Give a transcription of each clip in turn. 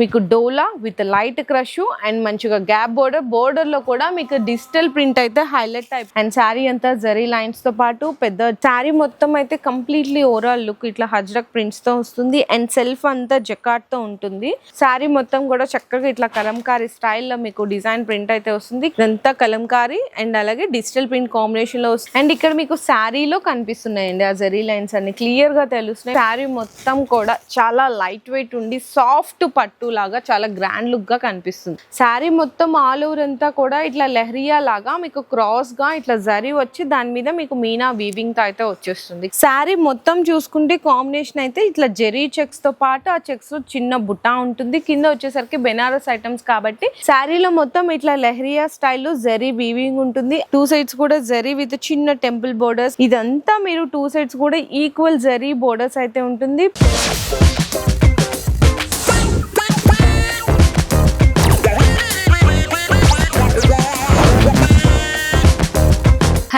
మీకు dola with light crush and మంచిగా gap border. బోర్డర్లో కూడా మీకు డిజిటల్ ప్రింట్ అయితే హైలైట్ టైప్. అండ్ శారీ అంతా జరీ లైన్స్తో పాటు పెద్ద శారీ మొత్తం అయితే కంప్లీట్లీ ఓవరాల్ లుక్ ఇట్లా హజ్రక్ ప్రింట్స్తో వస్తుంది. అండ్ సెల్ఫ్ అంతా జకాట్తో ఉంటుంది. శారీ మొత్తం కూడా చక్కగా ఇట్లా కలంకారీ స్టైల్లో మీకు డిజైన్ ప్రింట్ అయితే వస్తుంది. ఇదంతా కలంకారీ అండ్ అలాగే డిజిటల్ ప్రింట్ కాంబినేషన్లో వస్తుంది. అండ్ ఇక్కడ మీకు శారీలో కనిపిస్తున్నాయండి ఆ జరీ లైన్స్ అన్ని. క్లియర్గా తెలుస్తున్నాయి. శారీ మొత్తం కూడా చాలా లైట్ వెయిట్ ఉండి సాఫ్ట్ పట్టు లాగా చాలా గ్రాండ్ లుక్గా కనిపిస్తుంది. శారీ మొత్తం ఆల్ ఓవర్ అంతా కూడా ఇట్లా లెహరియా లాగా మీకు క్రాస్గా ఇట్లా జరి వచ్చి దాని మీద మీకు మీనా వీవింగ్తో అయితే వచ్చేస్తుంది. శారీ మొత్తం చూసుకుంటే కాంబినేషన్ అయితే ఇట్లా జెరీ చెక్స్తో పాటు ఆ చెక్స్లో చిన్న బుట్ట ఉంటుంది. కింద వచ్చేసరికి బెనారస్ ఐటమ్స్ కాబట్టి శారీలో మొత్తం ఇట్లా లెహరియా స్టైల్ జెరీ వీవింగ్ ఉంటుంది. టూ సైడ్స్ కూడా జెరీ విత్ చిన్న టెంపుల్ బోర్డర్స్ ఇదంతా మీరు టూ సైడ్స్ కూడా ఈక్వల్ జెరీ బోర్డర్స్ అయితే ఉంటుంది.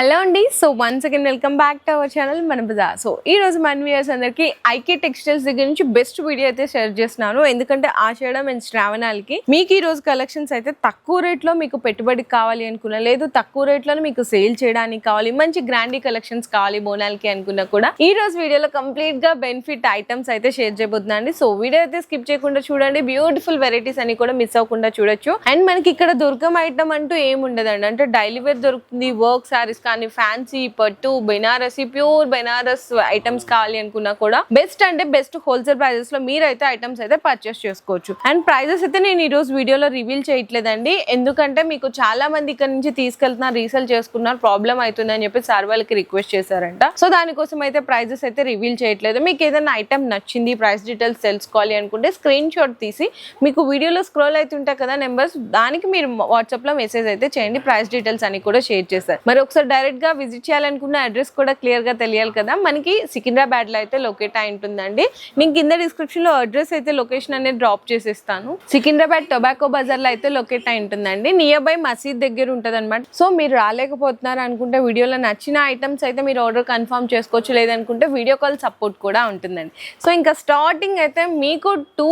హలో అండి. So once again welcome back to our channel Mana Bazaar so ఈ రోజు మన వ్యూయర్స్ అందరికి ఐకే టెక్స్టైల్స్ దగ్గర నుంచి బెస్ట్ వీడియో అయితే షేర్ చేస్తున్నాను ఎందుకంటే ఆషాఢం అండ్ శ్రావణాలకి మీకు ఈ రోజు కలెక్షన్స్ అయితే తక్కువ రేట్లో మీకు పెట్టుబడికి కావాలి అనుకున్నా లేదు తక్కువ రేట్లోనే మీకు సేల్ చేయడానికి కావాలి మంచి గ్రాండీ కలెక్షన్స్ కావాలి బోనాలకి అనుకున్నా కూడా ఈ రోజు వీడియోలో కంప్లీట్గా బెనిఫిట్ ఐటమ్స్ అయితే షేర్ చేయబోతున్నాను సో వీడియో అయితే స్కిప్ చేయకుండా చూడండి. బ్యూటిఫుల్ వెరైటీస్ అని కూడా మిస్ అవ్వకుండా చూడొచ్చు. అండ్ మనకి ఇక్కడ దుర్గం ఐటమ్ అంటూ ఏముండదండి. అంటే డైలీ వేర్ దొరుకుతుంది వర్క్ సారీస్ కానీ ఫ్యాన్సీ పట్టు బెనారసి ప్యూర్ బెనారస్ ఐటమ్స్ కావాలి అనుకున్నా కూడా బెస్ట్ అంటే బెస్ట్ హోల్సేల్ ప్రైజెస్లో మీరైతే ఐటమ్స్ అయితే పర్చేస్ చేసుకోవచ్చు. అండ్ ప్రైజెస్ అయితే నేను ఈ రోజు వీడియోలో రివీల్ చేయట్లేదండి. ఎందుకంటే మీకు చాలా మంది ఇక్కడ నుంచి తీసుకెళ్తున్నారు రీసేల్ చేసుకున్నారు ప్రాబ్లం అవుతుంది అని చెప్పి సార్ వాళ్ళకి రిక్వెస్ట్ చేశారంట. సో దానికోసం అయితే ప్రైజెస్ అయితే రివీల్ చేయట్లేదు. మీకు ఏదైనా ఐటమ్ నచ్చింది ప్రైస్ డీటెయిల్స్ తెలుసుకోవాలి అనుకుంటే స్క్రీన్ షాట్ తీసి మీకు వీడియోలో స్క్రోల్ అవుతుంటాయి కదా నెంబర్స్ దానికి మీరు వాట్సాప్లో మెసేజ్ అయితే చేయండి ప్రైస్ డీటెయిల్స్ అని కూడా షేర్ చేస్తారు. మరి ఒకసారి డైరెక్ట్గా విజిట్ చేయాలనుకున్న అడ్రస్ కూడా క్లియర్గా తెలియాలి కదా. మనకి సికింద్రాబాద్లో అయితే లొకేట్ అయి ఉంటుందండి. నేను కింద డిస్క్రిప్షన్లో అడ్రస్ అయితే లొకేషన్ అనేది డ్రాప్ చేసేస్తాను. సికింద్రాబాద్ టొబాకో బజార్లో అయితే లొకేట్ అయి ఉంటుందండి. నియర్ బై మసీద్ దగ్గర ఉంటుంది అనమాట సో మీరు రాలేకపోతున్నారు అనుకుంటే వీడియోలో నచ్చిన ఐటమ్స్ అయితే మీరు ఆర్డర్ కన్ఫర్మ్ చేసుకోవచ్చు. లేదనుకుంటే వీడియో కాల్ సపోర్ట్ కూడా ఉంటుందండి. సో ఇంకా స్టార్టింగ్ అయితే మీకు two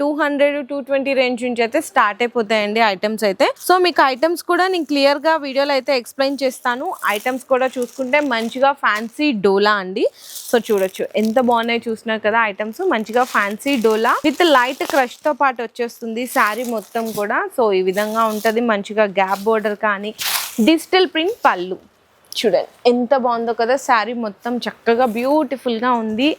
two hundred two twenty range నుంచి అయితే స్టార్ట్ అయిపోతాయండి ఐటమ్స్ అయితే. సో మీకు ఐటమ్స్ కూడా నేను క్లియర్గా వీడియోలో అయితే ఎక్స్ప్లెయిన్ చేస్తాను. ఐటమ్స్ కూడా చూసుకుంటే మంచిగా ఫ్యాన్సీ డోలా అండి. సో చూడొచ్చు. ఎంత బాగున్నాయి చూసినారు కదా ఐటమ్స్ మంచిగా ఫ్యాన్సీ డోలా. విత్ లైట్ క్రష్తో పాటు వచ్చేస్తుంది శారీ మొత్తం కూడా. సో ఈ విధంగా ఉంటుంది. మంచిగా గ్యాప్ బోర్డర్ కానీ డిజిటల్ ప్రింట్ పళ్ళు. చూడండి. ఎంత బాగుందో కదా శారీ మొత్తం. చక్కగా బ్యూటిఫుల్గా ఉంది.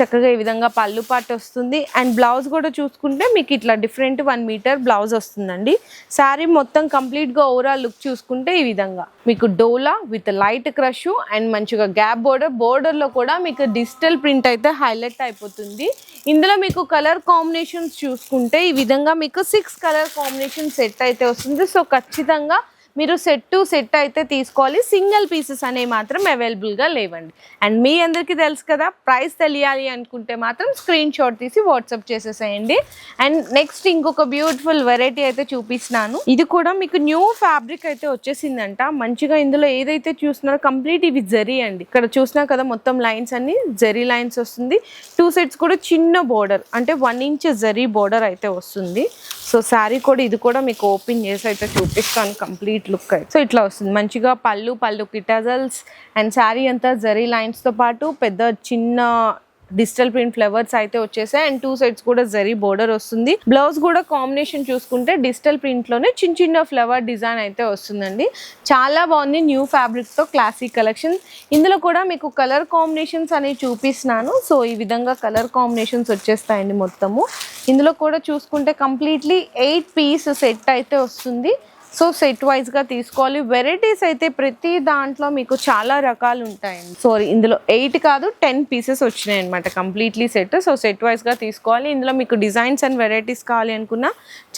చక్కగా ఈ విధంగా పళ్ళు పాటు వస్తుంది. అండ్ బ్లౌజ్ కూడా చూసుకుంటే మీకు ఇట్లా డిఫరెంట్ వన్ మీటర్ బ్లౌజ్ వస్తుందండి. శారీ మొత్తం కంప్లీట్గా ఓవరాల్ లుక్ చూసుకుంటే ఈ విధంగా. మీకు dola with light crush and మంచిగా గ్యాప్ బోర్డర్ బోర్డర్లో కూడా మీకు డిజిటల్ ప్రింట్ అయితే హైలైట్ అయిపోతుంది. ఇందులో మీకు కలర్ కాంబినేషన్స్ చూసుకుంటే ఈ విధంగా మీకు సిక్స్ కలర్ కాంబినేషన్ సెట్ అయితే వస్తుంది. సో ఖచ్చితంగా మీరు సెట్ టు సెట్ అయితే తీసుకోవాలి. సింగిల్ పీసెస్ అనేవి మాత్రం అవైలబుల్గా లేవండి. అండ్ మీ అందరికీ తెలుసు కదా ప్రైస్ తెలియాలి అనుకుంటే మాత్రం స్క్రీన్ షాట్ తీసి వాట్సాప్ చేసేసేయండి. అండ్ నెక్స్ట్ ఇంకొక బ్యూటిఫుల్ వెరైటీ అయితే చూపిస్తున్నాను. ఇది కూడా మీకు న్యూ ఫ్యాబ్రిక్ అయితే వచ్చేసిందంట. మంచిగా ఇందులో ఏదైతే చూస్తున్నారో కంప్లీట్ ఇవి జరీ అండి. ఇక్కడ చూసినా కదా మొత్తం లైన్స్ అన్ని జరీ లైన్స్ వస్తుంది. టూ సెట్స్ కూడా చిన్న బోర్డర్ అంటే వన్ ఇంచ్ జరీ బోర్డర్ అయితే వస్తుంది. సో శారీ కూడా ఇది కూడా మీకు ఓపెన్ చేసి అయితే చూపిస్తాను కంప్లీట్ లుక్ అయితే. సో ఇట్లా వస్తుంది. మంచిగా పళ్ళు పళ్ళు కిటజల్స్ అండ్ శారీ అంతా జరీ లైన్స్తో పాటు పెద్ద చిన్న డిజిటల్ ప్రింట్ ఫ్లవర్స్ అయితే వచ్చేసాయి. అండ్ టూ సైడ్స్ కూడా జరీ బోర్డర్ వస్తుంది. బ్లౌజ్ కూడా కాంబినేషన్ చూసుకుంటే డిజిటల్ ప్రింట్లోనే చిన్న చిన్న ఫ్లవర్ డిజైన్ అయితే వస్తుందండి. చాలా బాగుంది. న్యూ ఫ్యాబ్రిక్తో క్లాసిక్ కలెక్షన్ ఇందులో కూడా మీకు కలర్ కాంబినేషన్స్ అనేవి చూపిస్తున్నాను. సో ఈ విధంగా కలర్ కాంబినేషన్స్ వచ్చేస్తాయండి మొత్తము. ఇందులో కూడా చూసుకుంటే కంప్లీట్లీ ఎయిట్ పీస్ సెట్ అయితే వస్తుంది. సో సెట్ వైజ్గా తీసుకోవాలి. వెరైటీస్ అయితే ప్రతి దాంట్లో మీకు చాలా రకాలు ఉంటాయండి సో ఇందులో ఎయిట్ కాదు టెన్ పీసెస్ వచ్చినాయి అనమాట కంప్లీట్లీ సెట్ సో సెట్ వైజ్గా తీసుకోవాలి. ఇందులో మీకు డిజైన్స్ అండ్ వెరైటీస్ కావాలి అనుకున్నా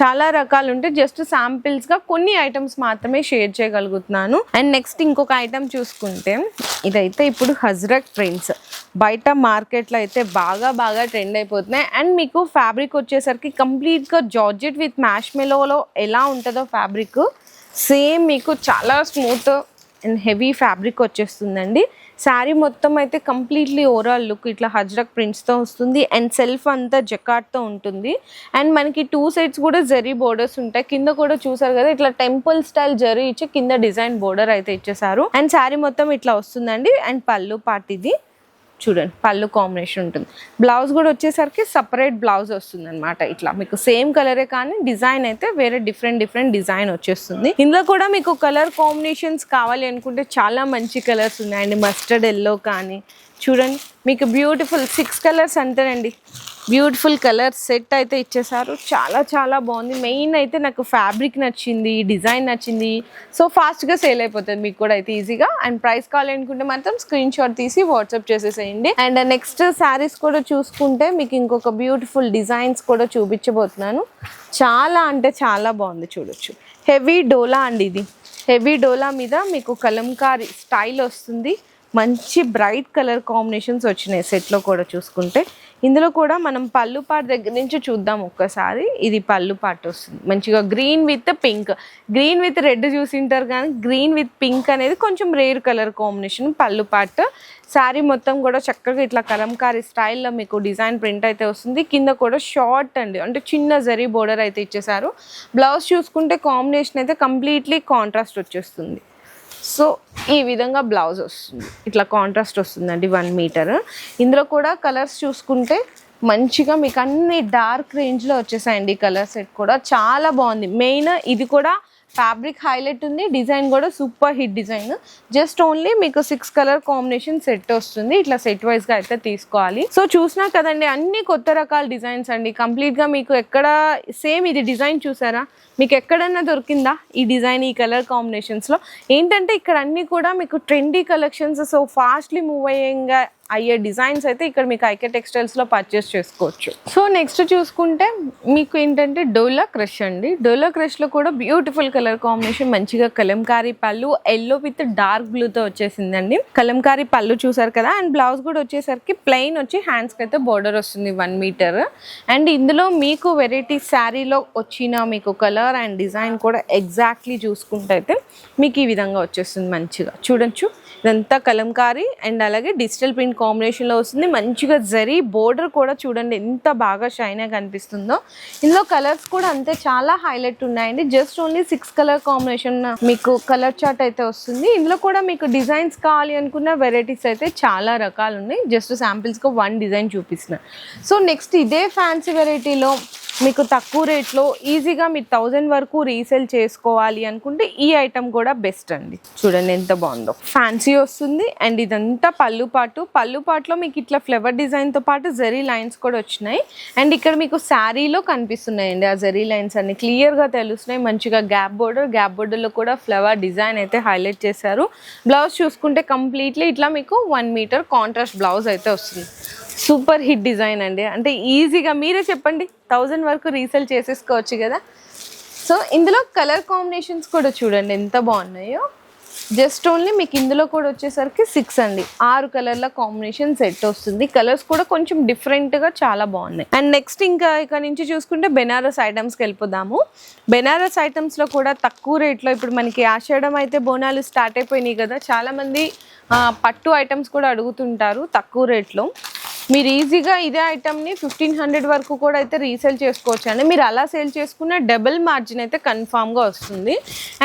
చాలా రకాలు ఉంటాయి. జస్ట్ శాంపిల్స్గా కొన్ని ఐటమ్స్ మాత్రమే షేర్ చేయగలుగుతున్నాను. అండ్ నెక్స్ట్ ఇంకొక ఐటమ్ చూసుకుంటే ఇదైతే ఇప్పుడు హజ్రక్ ప్రింట్స్ బయట మార్కెట్లో అయితే బాగా బాగా ట్రెండ్ అయిపోతున్నాయి. అండ్ మీకు ఫ్యాబ్రిక్ వచ్చేసరికి కంప్లీట్గా జార్జెట్ విత్ మ్యాష్ మెలోలో ఎలా ఉంటుందో ఫ్యాబ్రిక్ సేమ్ మీకు చాలా స్మూత్ అండ్ హెవీ ఫ్యాబ్రిక్ వచ్చేస్తుందండి. శారీ మొత్తం అయితే కంప్లీట్లీ ఓవరాల్ లుక్ ఇట్లా హజ్రక్ ప్రింట్స్తో వస్తుంది. అండ్ సెల్ఫ్ అంతా జకాట్తో ఉంటుంది. అండ్ మనకి టూ సైడ్స్ కూడా జరీ బోర్డర్స్ ఉంటాయి. కింద కూడా చూసారు కదా ఇట్లా టెంపుల్ స్టైల్ జరీ ఇచ్చి కింద డిజైన్ బోర్డర్ అయితే ఇచ్చేసారు అండ్ శారీ మొత్తం ఇట్లా వస్తుందండి. అండ్ పళ్ళు పాటిది చూడండి పళ్ళు కాంబినేషన్ ఉంటుంది. బ్లౌజ్ కూడా వచ్చేసరికి సపరేట్ బ్లౌజ్ వస్తుంది అనమాట ఇట్లా. మీకు సేమ్ కలరే కానీ డిజైన్ అయితే వేరే డిఫరెంట్ డిఫరెంట్ డిజైన్ వచ్చేస్తుంది. ఇందులో కూడా మీకు కలర్ కాంబినేషన్స్ కావాలి అనుకుంటే చాలా మంచి కలర్స్ ఉన్నాయండి. మస్టర్డ్ ఎల్లో కానీ చూడండి మీకు బ్యూటిఫుల్ సిక్స్ కలర్స్ అంతేనండి. బ్యూటిఫుల్ కలర్ సెట్ అయితే ఇచ్చేసారు. చాలా చాలా బాగుంది. మెయిన్ అయితే నాకు ఫ్యాబ్రిక్ నచ్చింది డిజైన్ నచ్చింది. సో ఫాస్ట్గా సేల్ అయిపోతుంది మీకు కూడా అయితే ఈజీగా. అండ్ ప్రైస్ కావాలి అనుకుంటే మాత్రం స్క్రీన్ షాట్ తీసి వాట్సాప్ చేసేసేయండి. అండ్ నెక్స్ట్ శారీస్ కూడా చూసుకుంటే మీకు ఇంకొక బ్యూటిఫుల్ డిజైన్స్ కూడా చూపించబోతున్నాను. చాలా అంటే చాలా బాగుంది చూడొచ్చు. హెవీ డోలా అండి ఇది. హెవీ డోలా మీద మీకు కలంకారీ స్టైల్ వస్తుంది. మంచి బ్రైట్ కలర్ కాంబినేషన్స్ వచ్చినాయి సెట్లో కూడా చూసుకుంటే. ఇందులో కూడా మనం పళ్ళు పాట దగ్గర నుంచి చూద్దాం ఒక్కసారి. ఇది పళ్ళు పాట వస్తుంది. మంచిగా green with pink green with red చూసింటారు కానీ గ్రీన్ విత్ పింక్ అనేది కొంచెం రేర్ కలర్ కాంబినేషన్ పళ్ళు పాట. శారీ మొత్తం కూడా చక్కగా ఇట్లా కలంకారీ స్టైల్లో మీకు డిజైన్ ప్రింట్ అయితే వస్తుంది. కింద కూడా షార్ట్ అండి. అంటే చిన్న జరీ బోర్డర్ అయితే ఇచ్చేసారు బ్లౌజ్ చూసుకుంటే కాంబినేషన్ అయితే కంప్లీట్లీ కాంట్రాస్ట్ వచ్చేస్తుంది. సో ఈ విధంగా బ్లౌజ్ వస్తుంది. ఇట్లా కాంట్రాస్ట్ వస్తుందండి వన్ మీటర్ ఇందులో కూడా కలర్స్ చూసుకుంటే మంచిగా మీకు అన్ని డార్క్ రేంజ్లో వచ్చేసాయండి కలర్ సెట్ కూడా. చాలా బాగుంది. మెయిన్ ఇది కూడా ఫ్యాబ్రిక్ హైలైట్ ఉంది డిజైన్ కూడా super hit design. Just only మీకు సిక్స్ కలర్ కాంబినేషన్ సెట్ వస్తుంది ఇట్లా సెట్ వైజ్గా అయితే తీసుకోవాలి. సో చూసినా కదండి అన్ని కొత్త రకాల డిజైన్స్ అండి. కంప్లీట్గా మీకు ఎక్కడ సేమ్ ఇది డిజైన్ చూసారా? మీకు ఎక్కడన్నా దొరికిందా ఈ డిజైన్ ఈ కలర్ కాంబినేషన్స్లో? ఏంటంటే ఇక్కడ అన్ని కూడా మీకు trendy collections so fastly move అయ్యేగా అయ్యే డిజైన్స్ అయితే ఇక్కడ మీకు ఐకే టెక్స్టైల్స్లో పర్చేస్ చేసుకోవచ్చు. సో నెక్స్ట్ చూసుకుంటే మీకు ఏంటంటే డోలా క్రష్ అండి. డోలా క్రష్లో కూడా బ్యూటిఫుల్ కలర్ కాంబినేషన్ మంచిగా కలంకారీ పళ్ళు ఎల్లో విత్ డార్క్ బ్లూతో వచ్చేసిందండి. కలంకారీ పళ్ళు చూసారు కదా? అండ్ బ్లౌజ్ కూడా వచ్చేసరికి ప్లెయిన్ వచ్చి హ్యాండ్స్కి అయితే బోర్డర్ వస్తుంది వన్ మీటర్ అండ్ ఇందులో మీకు వెరైటీ శారీలో వచ్చిన మీకు కలర్ అండ్ డిజైన్ కూడా ఎగ్జాక్ట్లీ చూసుకుంటే అయితే మీకు ఈ విధంగా వచ్చేస్తుంది మంచిగా. చూడొచ్చు. ఇదంతా కలంకారీ అండ్ అలాగే డిజిటల్ ప్రింట్ కాంబినేషన్లో వస్తుంది. మంచిగా జరీ బోర్డర్ కూడా చూడండి ఎంత బాగా షైన్గా కనిపిస్తుందో. ఇందులో కలర్స్ కూడా అంతే చాలా హైలైట్ ఉన్నాయండి. Just only six colour combination మీకు కలర్ చార్ట్ అయితే వస్తుంది. ఇందులో కూడా మీకు డిజైన్స్ కావాలి అనుకున్న వెరైటీస్ అయితే చాలా రకాలు ఉన్నాయి జస్ట్ శాంపిల్స్గా వన్ డిజైన్ చూపిస్తున్నాను సో నెక్స్ట్ ఇదే ఫ్యాన్సీ వెరైటీలో మీకు తక్కువ రేట్లో ఈజీగా మీరు థౌజండ్ వరకు రీసేల్ చేసుకోవాలి అనుకుంటే ఈ ఐటమ్ కూడా బెస్ట్ అండి. చూడండి ఎంత బాగుందో. ఫ్యాన్సీ వస్తుంది అండ్ ఇదంతా పళ్ళు పాటు. పళ్ళు పాటులో మీకు ఇట్లా ఫ్లవర్ డిజైన్తో పాటు జరీ లైన్స్ కూడా వచ్చినాయి. అండ్ ఇక్కడ మీకు శారీలో కనిపిస్తున్నాయండి ఆ జరీ లైన్స్ అన్ని. క్లియర్గా తెలుస్తున్నాయి. మంచిగా గ్యాప్ బోర్డర్ గ్యాప్ బోర్డర్లో కూడా ఫ్లవర్ డిజైన్ అయితే హైలైట్ చేశారు. బ్లౌజ్ చూసుకుంటే కంప్లీట్లీ ఇట్లా మీకు వన్ మీటర్ కాంట్రాస్ట్ బ్లౌజ్ అయితే వస్తుంది. సూపర్ హిట్ డిజైన్ అండి. అంటే ఈజీగా మీరే చెప్పండి థౌజండ్ వరకు రీసేల్ చేసేసుకోవచ్చు కదా. సో ఇందులో కలర్ కాంబినేషన్స్ కూడా చూడండి ఎంత బాగున్నాయో. జస్ట్ ఓన్లీ మీకు ఇందులో కూడా వచ్చేసరికి సిక్స్ అండి. ఆరు కలర్ల కాంబినేషన్ సెట్ వస్తుంది. కలర్స్ కూడా కొంచెం డిఫరెంట్గా చాలా బాగున్నాయి. అండ్ నెక్స్ట్ ఇంకా ఇక్కడ నుంచి చూసుకుంటే బెనారస్ ఐటమ్స్కి వెళ్ళిపోదాము. బెనారస్ ఐటమ్స్లో కూడా తక్కువ రేట్లో ఇప్పుడు మనకి ఆషాఢం అయితే బోనాలు స్టార్ట్ అయిపోయినాయి కదా. చాలామంది పట్టు ఐటమ్స్ కూడా అడుగుతుంటారు తక్కువ రేట్లో. మీరు ఈజీగా ఇదే ఐటమ్ని ఫిఫ్టీన్ హండ్రెడ్ వరకు కూడా అయితే రీసేల్ చేసుకోవచ్చు అండి. మీరు అలా సేల్ చేసుకున్న డబుల్ మార్జిన్ అయితే కన్ఫామ్గా వస్తుంది.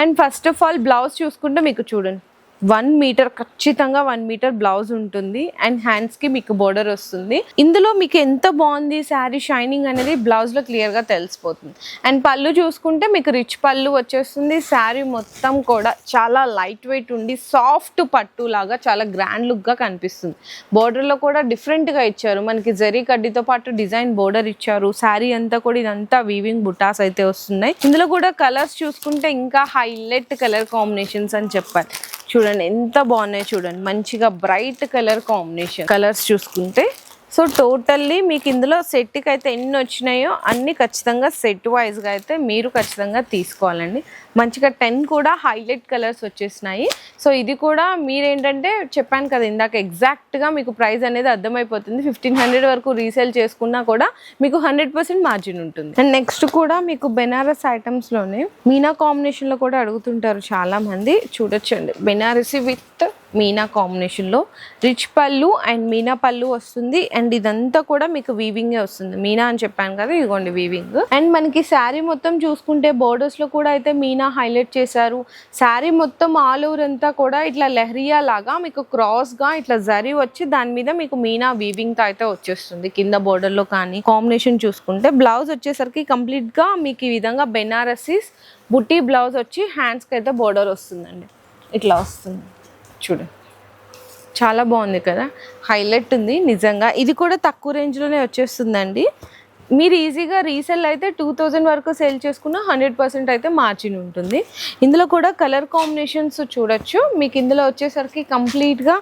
And first of all blouse చూసుకుంటే మీకు చూడండి. వన్ మీటర్ ఖచ్చితంగా వన్ మీటర్ బ్లౌజ్ ఉంటుంది. అండ్ హ్యాండ్స్కి మీకు బోర్డర్ వస్తుంది. ఇందులో మీకు ఎంత బాగుంది శారీ షైనింగ్ అనేది బ్లౌజ్లో క్లియర్గా తెలిసిపోతుంది. అండ్ పళ్ళు చూసుకుంటే మీకు రిచ్ పళ్ళు వచ్చేస్తుంది. శారీ మొత్తం కూడా చాలా లైట్ వెయిట్ ఉండి సాఫ్ట్ పట్టు లాగా చాలా గ్రాండ్ లుక్గా కనిపిస్తుంది. బోర్డర్లో కూడా డిఫరెంట్గా ఇచ్చారు. మనకి జరీ కడ్డీతో పాటు డిజైన్ బోర్డర్ ఇచ్చారు. శారీ అంతా కూడా ఇదంతా వీవింగ్ బుటాస్ అయితే వస్తున్నాయి. ఇందులో కూడా కలర్స్ చూసుకుంటే ఇంకా హైలైట్ కలర్ కాంబినేషన్స్ అని చెప్పాలి. చూడండి ఎంత బాగున్నాయి చూడండి. మంచిగా బ్రైట్ కలర్ కాంబినేషన్ కలర్స్ చూసుకుంటే సో టోటల్లీ మీకు ఇందులో సెట్కి అయితే ఎన్ని వచ్చినాయో అన్ని ఖచ్చితంగా సెట్ వైజ్గా అయితే మీరు ఖచ్చితంగా తీసుకోవాలండి. మంచిగా టెన్ కూడా హైలైట్ కలర్స్ వచ్చేసినాయి. సో ఇది కూడా మీరేంటంటే చెప్పాను కదా ఇందాక ఎగ్జాక్ట్గా మీకు ప్రైస్ అనేది అర్థమైపోతుంది. ఫిఫ్టీన్ హండ్రెడ్ వరకు రీసేల్ చేసుకున్నా కూడా మీకు హండ్రెడ్ పర్సెంట్ మార్జిన్ ఉంటుంది. అండ్ నెక్స్ట్ కూడా మీకు బెనారస్ ఐటమ్స్లోనే మీనా కాంబినేషన్లో కూడా అడుగుతుంటారు చాలామంది. చూడొచ్చండి. బెనారసీ విత్ మీనా కాంబినేషన్లో. రిచ్ పళ్ళు అండ్ మీనా పళ్ళు వస్తుంది. అండ్ ఇదంతా కూడా మీకు వీవింగే వస్తుంది. మీనా అని చెప్పాను కదా ఇదిగోండి వీవింగ్ అండ్ మనకి శారీ మొత్తం చూసుకుంటే బోర్డర్స్లో కూడా అయితే మీనా హైలైట్ చేశారు. శారీ మొత్తం ఆల్ ఓవర్ అంతా కూడా ఇట్లా లెహరియా లాగా మీకు క్రాస్గా ఇట్లా జరీ వచ్చి దాని మీద మీకు మీనా వీవింగ్తో అయితే వచ్చేస్తుంది. కింద బోర్డర్లో కానీ కాంబినేషన్ చూసుకుంటే బ్లౌజ్ వచ్చేసరికి కంప్లీట్గా మీకు ఈ విధంగా బెనారసీస్ బుట్టి బ్లౌజ్ వచ్చి హ్యాండ్స్కి అయితే బోర్డర్ వస్తుందండి. ఇట్లా వస్తుంది. చూడండి చాలా బాగుంది కదా? హైలైట్ ఉంది నిజంగా. ఇది కూడా తక్కువ రేంజ్లోనే వచ్చేస్తుందండి. మీరు ఈజీగా రీసెల్ అయితే టూ థౌజండ్ వరకు సేల్ చేసుకున్న హండ్రెడ్ పర్సెంట్ అయితే మార్జిన్ ఉంటుంది. ఇందులో కూడా కలర్ కాంబినేషన్స్ చూడొచ్చు. మీకు ఇందులో వచ్చేసరికి కంప్లీట్గా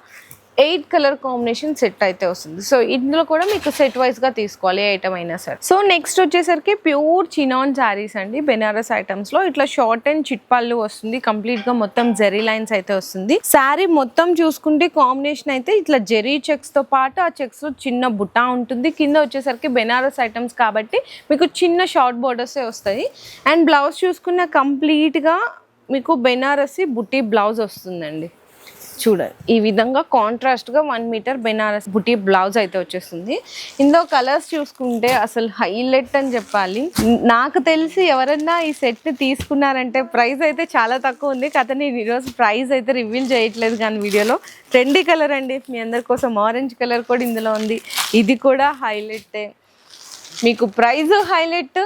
ఎయిట్ కలర్ కాంబినేషన్ సెట్ అయితే వస్తుంది. సో ఇందులో కూడా మీకు సెట్ వైజ్గా తీసుకోవాలి ఏ ఐటమ్ అయినా సరే. సో నెక్స్ట్ వచ్చేసరికి ప్యూర్ చినాన్ శారీస్ అండి. బెనారస్ ఐటమ్స్లో ఇట్లా షార్ట్ అండ్ చిట్ పళ్ళు వస్తుంది. కంప్లీట్గా మొత్తం జెరీ లైన్స్ అయితే వస్తుంది. శారీ మొత్తం చూసుకుంటే కాంబినేషన్ అయితే ఇట్లా జెరీ చెక్స్తో పాటు ఆ చెక్స్లో చిన్న బుట్ట ఉంటుంది. కింద వచ్చేసరికి బెనారస్ ఐటమ్స్ కాబట్టి మీకు చిన్న షార్ట్ బోర్డర్సే వస్తాయి. అండ్ బ్లౌజ్ చూసుకున్న కంప్లీట్గా మీకు బెనారసి బుట్టి బ్లౌజ్ వస్తుందండి. చూడండి ఈ విధంగా కాంట్రాస్ట్గా వన్ మీటర్ బెనారస్ బుటీ బ్లౌజ్ అయితే వచ్చేస్తుంది. ఇందులో కలర్స్ చూసుకుంటే అసలు హైలైట్ అని చెప్పాలి. నాకు తెలిసి ఎవరన్నా ఈ సెట్ని తీసుకున్నారంటే ప్రైస్ అయితే చాలా తక్కువ ఉంది. కథ నేను ఈరోజు ప్రైస్ అయితే రివీల్ చేయట్లేదు కానీ వీడియోలో. ట్రెండీ కలర్ అండి. మీ అందరి కోసం ఆరెంజ్ కలర్ కూడా ఇందులో ఉంది. ఇది కూడా హైలైటే మీకు ప్రైజ్ హైలైట్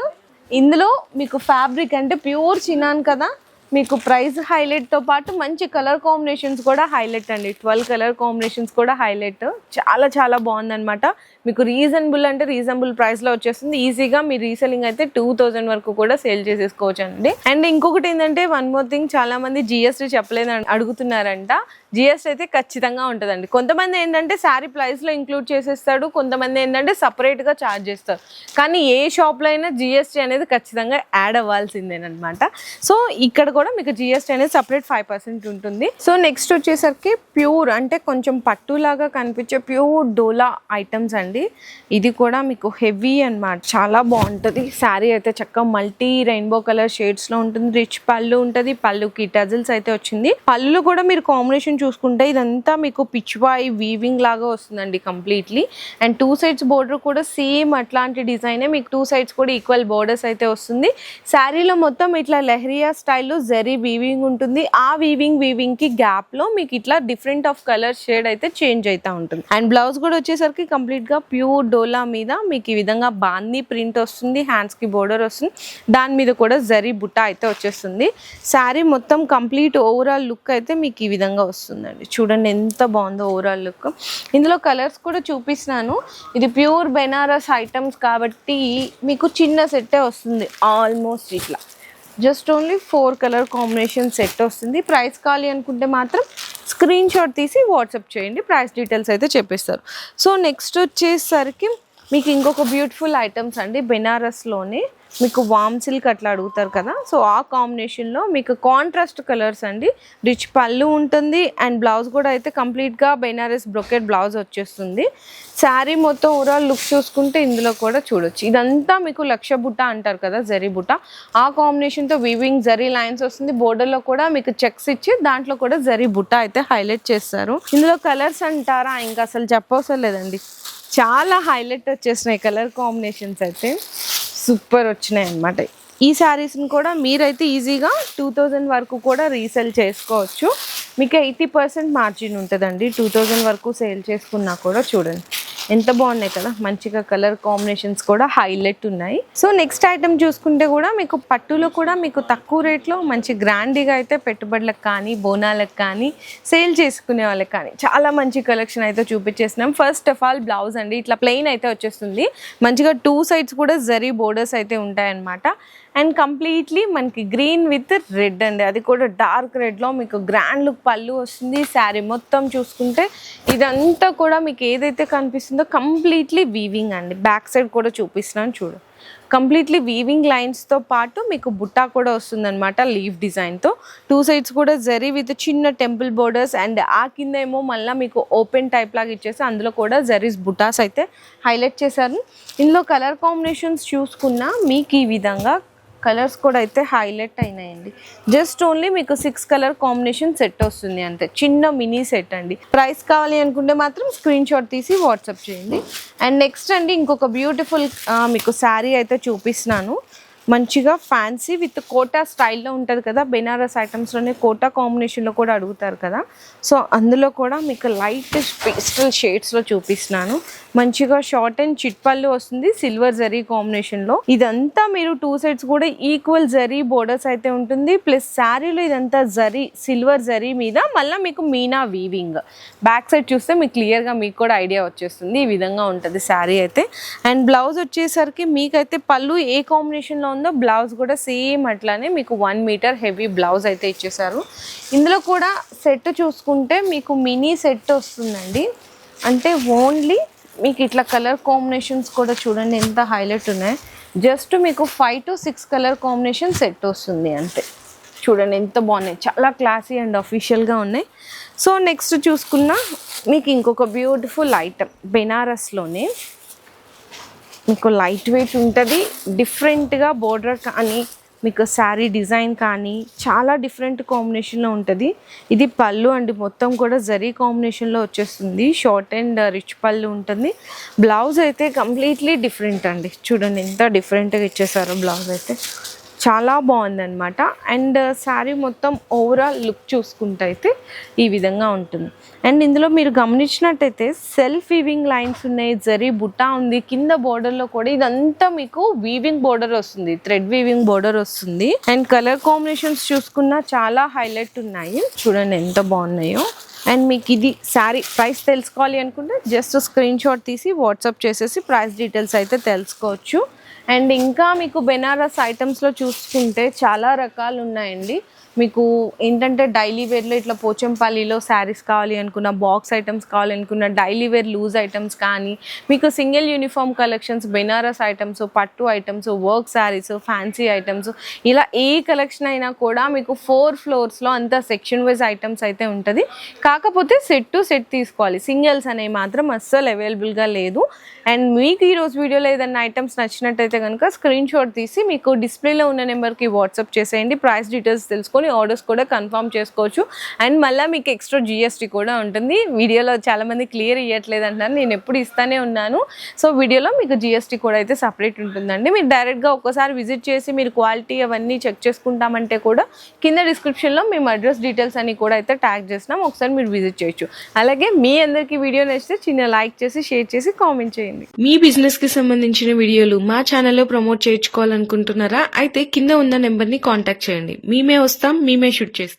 ఇందులో మీకు ఫ్యాబ్రిక్ అంటే ప్యూర్ చిన్నాను కదా. మీకు ప్రైస్ హైలైట్తో పాటు మంచి కలర్ కాంబినేషన్స్ కూడా హైలైట్ అండి. ట్వెల్వ్ కలర్ కాంబినేషన్స్ కూడా హైలైట్. చాలా చాలా బాగుందన్నమాట. మీకు రీజనబుల్ అంటే రీజనబుల్ ప్రైస్లో వచ్చేస్తుంది. ఈజీగా మీ రీసెలింగ్ అయితే టూ థౌజండ్ వరకు కూడా సేల్ చేసేసుకోవచ్చు అండి అండ్ ఇంకొకటి ఏంటంటే వన్ మోర్ థింగ్ చాలా మంది జిఎస్టీ చెప్పలేదు అడుగుతున్నారంట. జిఎస్టీ అయితే ఖచ్చితంగా ఉంటుందండి. కొంతమంది ఏంటంటే శారీ ప్రైస్లో ఇంక్లూడ్ చేసేస్తాడు. కొంతమంది ఏంటంటే సపరేట్గా ఛార్జ్ చేస్తారు. కానీ ఏ షాప్లో అయినా జిఎస్టీ అనేది ఖచ్చితంగా యాడ్ అవ్వాల్సిందేనమాట సో ఇక్కడ కూడా మీకు జిఎస్టీ అనేది సపరేట్ ఫైవ్ పర్సెంట్ ఉంటుంది. సో నెక్స్ట్ వచ్చేసరికి ప్యూర్ అంటే కొంచెం పట్టులాగా కనిపించే ప్యూర్ డోలా ఐటమ్స్ అండి. ఇది కూడా మీకు హెవీ అనమాట చాలా బాగుంటుంది. శారీ అయితే చక్కగా మల్టీ రెయిన్బో కలర్ షేడ్స్లో ఉంటుంది. రిచ్ పళ్ళు ఉంటుంది. పళ్ళుకి టజిల్స్ అయితే వచ్చింది. పళ్ళు కూడా మీరు కాంబినేషన్ చూసుకుంటే ఇదంతా మీకు పిచ్వాయి వీవింగ్ లాగా వస్తుందండి completely. And two sides border కూడా సేమ్ అట్లాంటి డిజైనే మీకు టూ సైడ్స్ కూడా ఈక్వల్ బోర్డర్స్ అయితే వస్తుంది. శారీలో మొత్తం ఇట్లా లెహరియా స్టైల్లో జరీ వీవింగ్ ఉంటుంది. ఆ వీవింగ్ వీవింగ్కి గ్యాప్లో మీకు ఇట్లా డిఫరెంట్ ఆఫ్ కలర్ షేడ్ అయితే చేంజ్ అవుతా ఉంటుంది. అండ్ బ్లౌజ్ కూడా వచ్చేసరికి కంప్లీట్గా ప్యూర్ డోలా మీద మీకు ఈ విధంగా బాందీ ప్రింట్ వస్తుంది హ్యాండ్స్కి బోర్డర్ వస్తుంది. దాని మీద కూడా జరీ బుట్ట అయితే వచ్చేస్తుంది. శారీ మొత్తం కంప్లీట్ ఓవరాల్ లుక్ అయితే మీకు ఈ విధంగా వస్తుందండి. చూడండి ఎంత బాగుందో ఓవరాల్ లుక్ ఇందులో కలర్స్ కూడా చూపిస్తున్నాను. ఇది ప్యూర్ బెనారస్ ఐటమ్స్ కాబట్టి మీకు చిన్న సెట్టే వస్తుంది. ఆల్మోస్ట్ ఇట్లా. Just only four colour combination set వస్తుంది. ప్రైస్ కావాలి అనుకుంటే మాత్రం స్క్రీన్ షాట్ తీసి వాట్సాప్ చేయండి. ప్రైస్ డీటెయిల్స్ అయితే చెప్పిస్తారు. సో నెక్స్ట్ వచ్చేసరికి మీకు ఇంకొక బ్యూటిఫుల్ ఐటమ్స్ అండి. బెనారస్లోనే మీకు వామ్ సిల్క్ అట్లా అడుగుతారు కదా? సో ఆ కాంబినేషన్లో మీకు కాంట్రాస్ట్ కలర్స్ అండి. రిచ్ పళ్ళు ఉంటుంది అండ్ బ్లౌజ్ కూడా అయితే కంప్లీట్గా బెనారస్ బ్రొకెట్ బ్లౌజ్ వచ్చేస్తుంది. శారీ మొత్తం ఓవరాల్ లుక్ చూసుకుంటే ఇందులో కూడా చూడొచ్చు. ఇదంతా మీకు లక్ష బుట్ట అంటారు కదా జరీ బుట్ట. ఆ కాంబినేషన్తో వీవింగ్ జరీ లైన్స్ వస్తుంది. బోర్డర్లో కూడా మీకు చెక్స్ ఇచ్చి దాంట్లో కూడా జరీ బుట్ట అయితే హైలైట్ చేస్తారు. ఇందులో కలర్స్ అంటారా? ఇంకా అసలు చెప్పవసరం లేదండి. చాలా హైలైట్ వచ్చేసినాయి కలర్ కాంబినేషన్స్ అయితే. సూపర్ వచ్చినాయి అన్నమాట ఈ శారీస్ని కూడా మీరైతే ఈజీగా టూ థౌజండ్ వరకు కూడా రీసేల్ చేసుకోవచ్చు. మీకు ఎయిటీ పర్సెంట్ మార్జిన్ ఉంటుందండి. టూ థౌజండ్ వరకు సేల్ చేసుకున్నా కూడా చూడండి. ఎంత బాగున్నాయి కదా. మంచిగా కలర్ కాంబినేషన్స్ కూడా హైలైట్ ఉన్నాయి. సో నెక్స్ట్ ఐటమ్ చూసుకుంటే కూడా మీకు పట్టులో కూడా మీకు తక్కువ రేట్లో మంచి గ్రాండ్గా అయితే పెట్టుబడులకు కానీ బోనాలకు కానీ సేల్ చేసుకునే వాళ్ళకి కానీ చాలా మంచి కలెక్షన్ అయితే చూపించేసినాం ఫస్ట్ ఆఫ్ ఆల్ బ్లౌజ్ అండి. ఇట్లా ప్లెయిన్ అయితే వచ్చేస్తుంది. మంచిగా టూ సైడ్స్ కూడా జరీ బోర్డర్స్ అయితే ఉంటాయన్నమాట. అండ్ కంప్లీట్లీ మనకి గ్రీన్ విత్ రెడ్ అండి. అది కూడా డార్క్ రెడ్లో మీకు గ్రాండ్ లుక్ పళ్ళు వస్తుంది. శారీ మొత్తం చూసుకుంటే ఇదంతా కూడా మీకు ఏదైతే కనిపిస్తుందో కంప్లీట్లీ వీవింగ్ అండి. బ్యాక్ సైడ్ కూడా చూపిస్తున్నాను చూడు. కంప్లీట్లీ వీవింగ్ లైన్స్తో పాటు మీకు బుట్టా కూడా వస్తుందన్నమాట లీవ్ డిజైన్తో టూ సైడ్స్ కూడా జరీ విత్ చిన్న టెంపుల్ బోర్డర్స్ అండ్ ఆ కింద ఏమో మళ్ళీ మీకు ఓపెన్ టైప్ లాగా ఇచ్చేసి అందులో కూడా జరీస్ బుటాస్ అయితే హైలైట్ చేశారు. ఇందులో కలర్ కాంబినేషన్స్ చూసుకున్నా మీకు ఈ విధంగా కలర్స్ కూడా అయితే హైలైట్ అయినాయండి. జస్ట్ ఓన్లీ మీకు సిక్స్ కలర్ కాంబినేషన్ సెట్ వస్తుంది అంతే. చిన్న మినీ సెట్ అండి. ప్రైస్ కావాలి అనుకుంటే మాత్రం స్క్రీన్ షాట్ తీసి వాట్సాప్ చేయండి. అండ్ నెక్స్ట్ అండి ఇంకొక బ్యూటిఫుల్ మీకు శారీ అయితే చూపిస్తున్నాను. మంచిగా ఫ్యాన్సీ విత్ కోటా స్టైల్లో ఉంటుంది కదా బెనారస్ ఐటమ్స్లోనే కోటా కాంబినేషన్లో కూడా అడుగుతారు కదా. సో అందులో కూడా మీకు లైట్ పేస్టల్ షేడ్స్లో చూపిస్తున్నాను. మంచిగా షార్ట్ అండ్ చిట్ పళ్ళు వస్తుంది సిల్వర్ జరీ కాంబినేషన్లో ఇదంతా మీరు టూ సైడ్స్ కూడా ఈక్వల్ జరీ బోర్డర్స్ అయితే ఉంటుంది. ప్లస్ శారీలో ఇదంతా జరీ సిల్వర్ జరీ మీద మళ్ళీ మీకు మీనా వీవింగ్ బ్యాక్ సైడ్ చూస్తే మీకు క్లియర్గా మీకు కూడా ఐడియా వచ్చేస్తుంది. ఈ విధంగా ఉంటుంది శారీ అయితే. అండ్ బ్లౌజ్ వచ్చేసరికి మీకైతే పళ్ళు ఏ కాంబినేషన్లో ఉందో బ్లౌజ్ కూడా సేమ్ అట్లానే మీకు వన్ మీటర్ హెవీ బ్లౌజ్ అయితే ఇచ్చేసారు. ఇందులో కూడా సెట్ చూసుకుంటే మీకు మినీ సెట్ వస్తుందండి. అంటే ఓన్లీ మీకు ఇట్లా కలర్ కాంబినేషన్స్ కూడా చూడండి ఎంత హైలైట్ ఉన్నాయి. జస్ట్ మీకు five to six colour combination set వస్తుంది అంతే. చూడండి ఎంత బాగున్నాయి. చాలా క్లాసీ అండ్ అఫీషియల్గా ఉన్నాయి. సో నెక్స్ట్ చూసుకున్న మీకు ఇంకొక బ్యూటిఫుల్ ఐటమ్ బెనారస్లోనే మీకు లైట్ వెయిట్ ఉంటుంది డిఫరెంట్గా బోర్డర్ కానీ మీకు శారీ డిజైన్ కానీ చాలా డిఫరెంట్ కాంబినేషన్లో ఉంటుంది. ఇది పళ్ళు అండి మొత్తం కూడా జరీ కాంబినేషన్లో వచ్చేస్తుంది. షార్ట్ అండ్ రిచ్ పళ్ళు ఉంటుంది. బ్లౌజ్ అయితే కంప్లీట్లీ డిఫరెంట్ అండి. చూడండి ఎంత డిఫరెంట్గా ఇచ్చేసారో బ్లౌజ్ అయితే. చాలా బాగుందన్నమాట. అండ్ శారీ మొత్తం ఓవరాల్ లుక్ చూసుకుంటే అయితే ఈ విధంగా ఉంటుంది. అండ్ ఇందులో మీరు గమనించినట్టయితే సెల్ఫ్ వీవింగ్ లైన్స్ ఉన్నాయి జరీ బుట్టా ఉంది కింద బోర్డర్లో కూడా ఇదంతా మీకు వీవింగ్ బోర్డర్ వస్తుంది థ్రెడ్ వీవింగ్ బోర్డర్ వస్తుంది. అండ్ కలర్ కాంబినేషన్స్ చూసుకున్నా చాలా హైలైట్ ఉన్నాయి. చూడండి ఎంత బాగున్నాయో. అండ్ మీకు ఇది శారీ ప్రైస్ తెలుసుకోవాలి అనుకుంటే జస్ట్ స్క్రీన్ షాట్ తీసి వాట్సాప్ చేసేసి ప్రైస్ డీటెయిల్స్ అయితే తెలుసుకోవచ్చు. అండ్ ఇంకా మీకు బెనారస్ ఐటమ్స్లో చూసుకుంటే చాలా రకాలు ఉన్నాయండి. మీకు ఏంటంటే డైలీ వేర్లో ఇట్లా పోచంపల్లిలో శారీస్ కావాలి అనుకున్న బాక్స్ ఐటమ్స్ కావాలి అనుకున్న డైలీ వేర్ లూజ్ ఐటమ్స్ కానీ మీకు single uniform collections Banaras items పట్టు items work sarees fancy items ఇలా ఏ కలెక్షన్ అయినా కూడా మీకు ఫోర్ ఫ్లోర్స్లో అంతా సెక్షన్ వైజ్ ఐటమ్స్ అయితే ఉంటుంది. కాకపోతే సెట్ టు సెట్ తీసుకోవాలి. సింగిల్స్ అనేవి మాత్రం అస్సలు అవైలబుల్గా లేదు. అండ్ మీకు ఈరోజు వీడియోలో ఏదైనా ఐటమ్స్ నచ్చినట్టయితే కనుక స్క్రీన్ షాట్ తీసి మీకు డిస్ప్లేలో ఉన్న నెంబర్కి వాట్సాప్ చేసేయండి. ప్రైస్ డీటెయిల్స్ తెలుసుకొని ఆర్డర్స్ కూడా కన్ఫర్మ్ చేసుకోవచ్చు. అండ్ మళ్ళీ మీకు ఎక్స్ట్రా జిఎస్టీ కూడా ఉంటుంది. వీడియోలో చాలామంది క్లియర్ ఇవ్వట్లేదు అంటున్నారు. నేను ఎప్పుడు ఇస్తానే ఉన్నాను. సో వీడియోలో మీకు జిఎస్టీ కూడా అయితే సపరేట్ ఉంటుందండి. మీరు డైరెక్ట్గా ఒక్కసారి విజిట్ చేసి మీరు క్వాలిటీ అవన్నీ చెక్ చేసుకుంటామంటే కూడా కింద డిస్క్రిప్షన్లో మేము అడ్రస్ డీటెయిల్స్ అన్ని కూడా అయితే ట్యాగ్ చేసినాం ఒకసారి మీరు విజిట్ చేయొచ్చు. అలాగే మీ అందరికీ వీడియో నచ్చితే చిన్న లైక్ చేసి షేర్ చేసి కామెంట్ చేయండి. మీ బిజినెస్కి సంబంధించిన వీడియోలు మా ఛానల్లో ప్రమోట్ చేయించుకోవాలనుకుంటున్నారా? అయితే కింద ఉన్న నెంబర్ని కాంటాక్ట్ చేయండి. మేమే వస్తాం. మేమే షూట్ చేస్తాం.